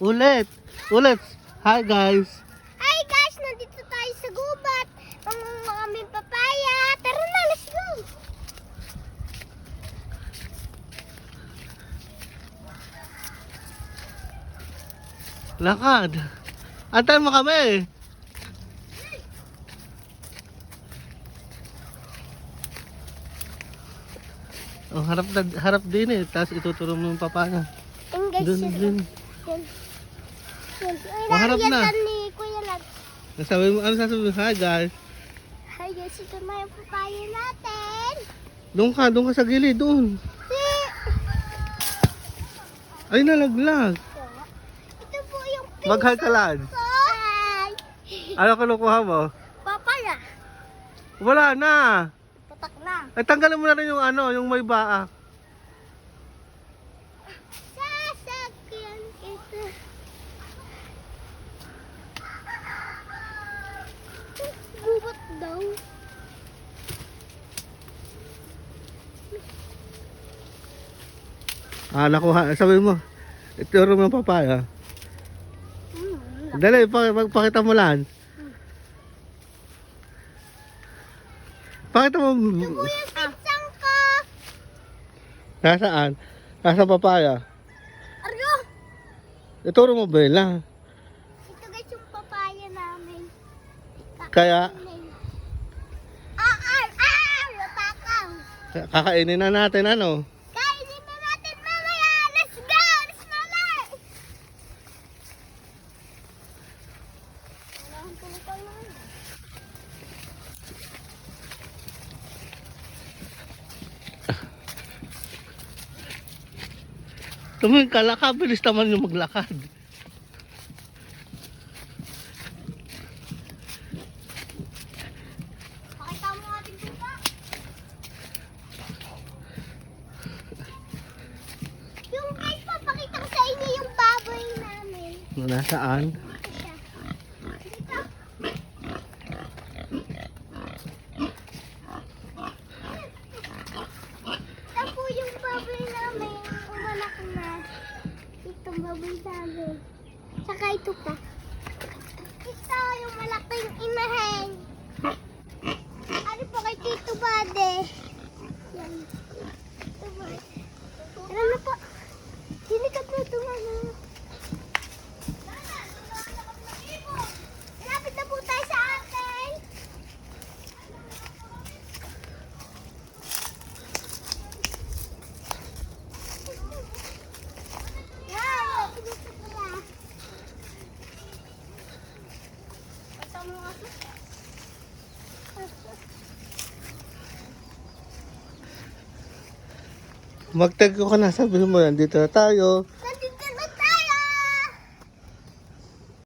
Ulit. Ulit. Hi guys. Hi guys, nandito tayo sa gubat. Mangunga kami papaya. Tara na, let's go. Lakad. Antayin mo kami. Oh, harap na, harap din eh. Tapos ituturo mo yung papaya. Ayun guys, Dun, Maharap na. ni Kuya Lag. Sabi mo, ano sasabi mo? Hi guys. Hi guys, ito na yung papaya natin. Doon ka, doon ka sa gilid, doon. Ay, nalaglag. Ito po yung Mag-hi ka lang. pinso. Hi. Ano kinukuha mo? Papaya. Wala na. Patak na. Ay, tanggalin mo na rin yung ano, yung may baak. Ah, nakuha. Sabi mo, ituro mo yung papaya. Dali, pa- magpakita mo lang. Pakita mo. Ito po yung pinsang ko. Nasaan? Nasa papaya. Aryo! Ituro mo, Bella. Ito guys yung papaya namin. Kaya, Ah, ah, ah! Kakainin na natin, ano? Kainin na natin mamaya! Let's go! Let's mama! Kailangan ko nito lang. Tumingin ka, laka, bilis naman yung maglakad. Pakita mo ating tupa. Yung guys, papakita ko sa inyo yung baboy namin. Nasaan? Ito siya. Dito. Ito po yung baboy namin. Umanak na. Ito baboy namin. Saka ito pa. Ito yung malaking inahin. Ano po kay Tito Bade? Yan. Ito po. Ano na po? Sinikat na ito ano. Malapit na po tayo sa atin. Wow! Pinito ko na. Ito mo nga ito. Magtag ko ka na, sabi mo yan, dito na tayo. Nandito